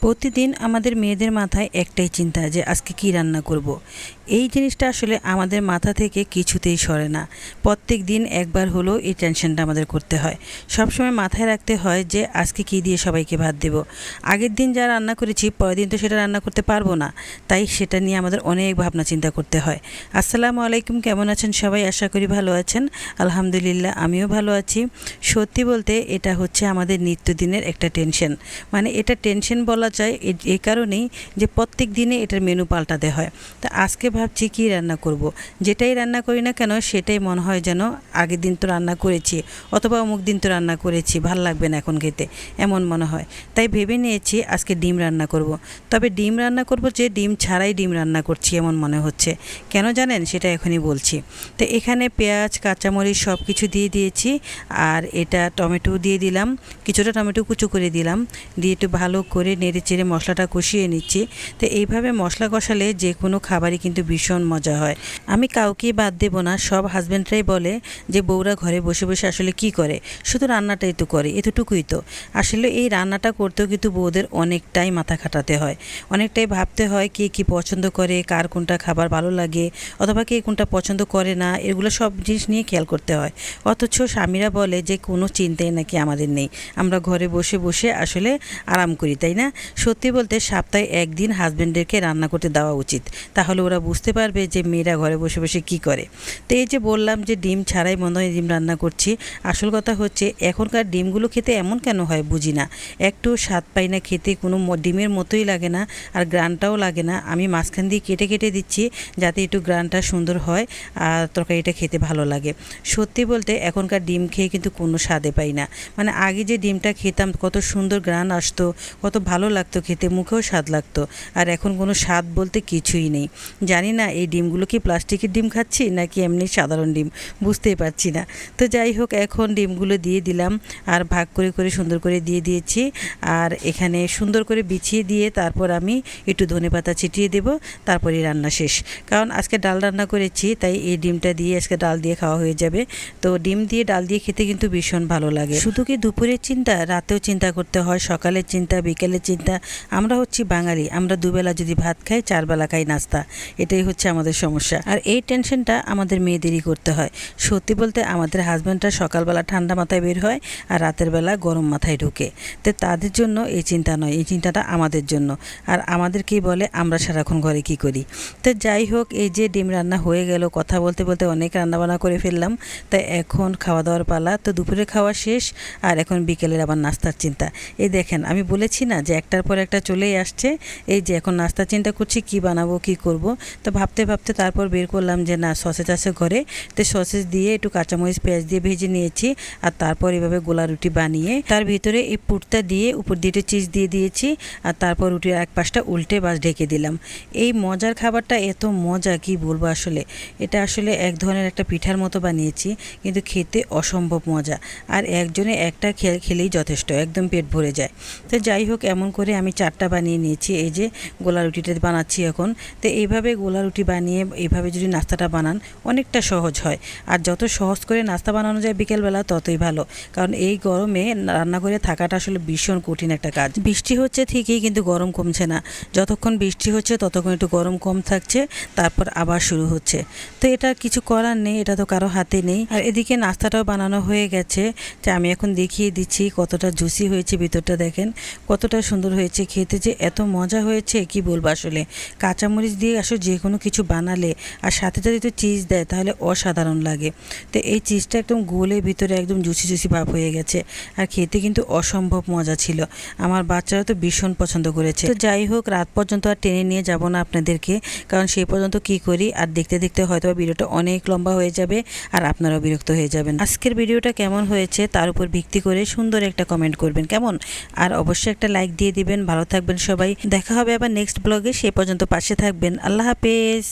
প্রতিদিন আমাদের মেয়েদের মাথায় একটাই চিন্তা যে আজকে কি রান্না করব। এই জিনিসটা আসলে আমাদের মাথা থেকে কিছুতেই সরে না। প্রত্যেক দিন একবার হলেও এই টেনশনটা আমাদের করতে হয়। সবসময় মাথায় রাখতে হয় যে আজকে কি দিয়ে সবাইকে ভাত দেব। আগের দিন যা রান্না করেছি, পরের দিন তো সেটা রান্না করতে পারব না। তাই সেটা নিয়ে আমাদের অনেক ভাবনা চিন্তা করতে হয়। আসসালামু আলাইকুম, কেমন আছেন সবাই? আশা করি ভালো আছেন। আলহামদুলিল্লাহ, আমিও ভালো আছি। সত্যি বলতে এটা হচ্ছে আমাদের নিত্যদিনের একটা টেনশন। মানে এটা টেনশন বলা যায় এ- এই কারণেই যে প্রত্যেক দিনে এটার মেনু পাল্টাতে হয়। তা আজকে ভাবছি কি রান্না করব। যেটাই রান্না করি না কেন, সেটাই মনে হয় যেন আগের দিন তো রান্না করেছি, অথবা অমুক দিন তো রান্না করেছি, ভালো লাগবে না এখন খেতে, এমন মনে হয়। তাই ভেবে নিয়েছি আজকে ডিম রান্না করব। তবে ডিম রান্না করব যে ডিম ছাড়াই ডিম রান্না করছি এমন মনে হচ্ছে। কেন জানেন? সেটা এখনই বলছি। তো এখানে পেঁয়াজ, কাঁচামরিচ সব কিছু দিয়ে দিয়েছি, আর এটা টমেটো দিয়ে দিলাম, কিছুটা টমেটো কুচু করে দিলাম, দিয়ে একটু ভালো করে নেড়ে চেড়ে মশলাটা কষিয়ে নিচ্ছি। তো এইভাবে মশলা কষালে যে কোনো খাবারই কিন্তু ভীষণ মজা হয়। আমি কাউকেই বাদ দেব না, সব হাজব্যান্ডরাই বলে যে বউরা ঘরে বসে বসে আসলে কি করে? শুধু রান্নাটাই তো করে, এতটুকুই তো। আসলে এই রান্নাটা করতেও কিন্তু বউদের অনেকটাই মাথা খাটাতে হয়। অনেকটাই ভাবতে হয় কে কী পছন্দ করে, কার কোনটা খাবার ভালো লাগে, অথবা কে কোনটা পছন্দ করে না, এগুলো সব জিনিস নিয়ে খেয়াল করতে হয়। অথচ স্বামীরা বলে যে কোনো চিন্তাই নাকি আমাদের নেই। আমরা ঘরে বসে বসে আসলে আরাম করি, তাই না? সত্যি বলতে সপ্তাহে একদিন হাজব্যান্ডেরকে রান্না করতে দেওয়া উচিত। তাহলে ওরা বুঝতে পারবে যে মেয়েরা ঘরে বসে বসে কি করে। তো এই যে বললাম যে ডিম ছাড়াই মনে হয় ডিম রান্না করছি, আসল কথা হচ্ছে এখনকার ডিমগুলো খেতে এমন কেন হয় বুঝি না। একটু স্বাদ পাই না খেতে, কোনো ডিমের মতোই লাগে না আর গ্রানটাও লাগে না। আমি মাঝখান দিয়ে কেটে কেটে দিচ্ছি যাতে একটু গ্রানটা সুন্দর হয় আর তরকারিটা খেতে ভালো লাগে। সত্যি বলতে এখনকার ডিম খেয়ে কিন্তু কোনো স্বাদে পাই না। মানে আগে যে ডিমটা খেতাম, কত সুন্দর গ্রান আসতো, কত ভালো লাগতো, খেতে মুখেও স্বাদ লাগতো। আর এখন কোনো স্বাদ বলতে কিছুই নেই। জানি না, এই ডিমগুলো কি প্লাস্টিকের ডিম খাচ্ছি, নাকি এমনি সাধারণ ডিম? বুঝতেই পারছি না। তো যাই হোক, এখন ডিমগুলো দিয়ে দিলাম, আর ভাগ করে করে সুন্দর করে দিয়ে দিয়েছি। আর এখানে সুন্দর করে বিছিয়ে দিয়ে তারপর আমি একটু ধনে পাতা ছিটিয়ে দেব তারপরে রান্না শেষ। কারণ আজকে ডাল রান্না করেছি, তাই এই ডিমটা দিয়ে আজকে ডাল দিয়ে খাওয়া হয়ে যাবে। তো ডিম দিয়ে ডাল দিয়ে খেতে কিন্তু ভীষণ ভালো লাগে। শুধু কি দুপুরের চিন্তা? রাতেও চিন্তা করতে হয়, সকালের চিন্তা, বিকেলের চিন্তা। আমরা হচ্ছি বাঙালি, আমরা দুবেলা যদি ভাত খাই, চারবেলা খাই নাস্তা। এটাই হচ্ছে আমাদের সমস্যা। আর এই টেনশনটা আমাদের মেয়েদেরই করতে হয়। সত্যি বলতে আমাদের হাজব্যান্ডরা সকালবেলা ঠান্ডা মাথায় বের হয় আর রাতের বেলা গরম মাথায় ঢুকে। তো তাদের জন্য এই চিন্তা নয়, এই চিন্তাটা আমাদের জন্য। আর আমাদেরকেই বলে, আমরা সারাক্ষণ ঘরে কি করি? তো যাই হোক, এই যে ডিম রান্না হয়ে গেল, কথা বলতে বলতে অনেক রান্নাবান্না করে ফেললাম। তাই এখন খাওয়া দাওয়ার পালা, তো দুপুরে খাওয়া শেষ, আর এখন বিকেলের আবার নাস্তার চিন্তা। এই দেখেন, আমি বলেছি না যে একটার পর একটা চলেই আসছে। এই যে এখন নাস্তার চিন্তা করছি, কি বানাবো, কি করব? তো ভাবতে ভাবতে তারপর বের করলাম যে না, সসেজ আছে ঘরে। তো সসেজ দিয়ে একটু কাঁচামরিচ, পেঁয়াজ দিয়ে ভেজে নিয়েছি আর তারপর এভাবে গোলা রুটি বানিয়ে তার ভিতরে এই পুরটা দিয়ে উপর দিয়ে চিজ দিয়ে দিয়েছি আর তারপর রুটির এক পাশটা উল্টে বাস ঢেকে দিলাম। এই মজার খাবারটা এত মজা, কি বলব আসলে? এটা আসলে এক ধরনের একটা পিঠার মতো বানিয়েছি, কিন্তু খেতে অসম্ভব মজা। আর একজনে একটা খেলেই যথেষ্ট, একদম পেট ভরে যায়। তো যাই হোক, এমন করে আমি চারটা বানিয়ে নিয়েছি। এই যে গোলা রুটিটা বানাচ্ছি এখন। তো এইভাবে গোলা রুটি বানিয়ে এইভাবে যদি নাস্তাটা বানান, অনেকটা সহজ হয়। আর যত সহজ করে নাস্তা বানানো যায় বিকেলবেলা, ততই ভালো। কারণ এই গরমে রান্না করে থাকাটা আসলে ভীষণ কঠিন একটা কাজ। বৃষ্টি হচ্ছে ঠিকই, কিন্তু গরম কমছে না। যতক্ষণ বৃষ্টি হচ্ছে, ততক্ষণ একটু গরম কম থাকছে। তারপর আবার শুরু হচ্ছে। তো এটা কিছু করার নেই, এটা তো কারও হাতে নেই। আর এদিকে নাস্তাটাও বানানো হয়ে গেছে। যে আমি এখন দেখিয়ে দিচ্ছি কতটা জুসি হয়েছে ভিতরটা দেখেন। কতটা সুন্দর হয়েছে, খেতে যে এত মজা হয়েছে, কি বলব আসলে? কাঁচামরিচ দিয়ে আসলে যে কোনো কিছু বানালে, আর সাথে যদি তো চিজ দেয়, তাহলে অসাধারণ লাগে। তো এই চিজটা একদম গোলে ভিতরে একদম জুসি জুসি ভাব হয়ে গেছে, আর খেতে কিন্তু অসম্ভব মজা ছিল। আমার বাচ্চারা তো ভীষণ পছন্দ করেছে। তো যাই হোক, রাত পর্যন্ত আর টেনে নিয়ে যাব না আপনাদেরকে, কারণ সেই পর্যন্ত কি করি, আর দেখতে দেখতে হয়তো ভিডিওটা অনেক লম্বা হয়ে যাবে, আর আপনারাও বিরক্ত হয়ে যাবেন। আজকের ভিডিওটা কেমন হয়েছে, তার উপর ভিত্তি করে সুন্দর একটা কমেন্ট করবেন, কেমন? আর অবশ্যই একটা লাইক দিয়ে দিবেন, ভালো থাকবেন সবাই। দেখা হবে আবার নেক্সট ব্লগে সে পর্যন্ত পাশে থাকবেন। আল্লাহ হাফেজ।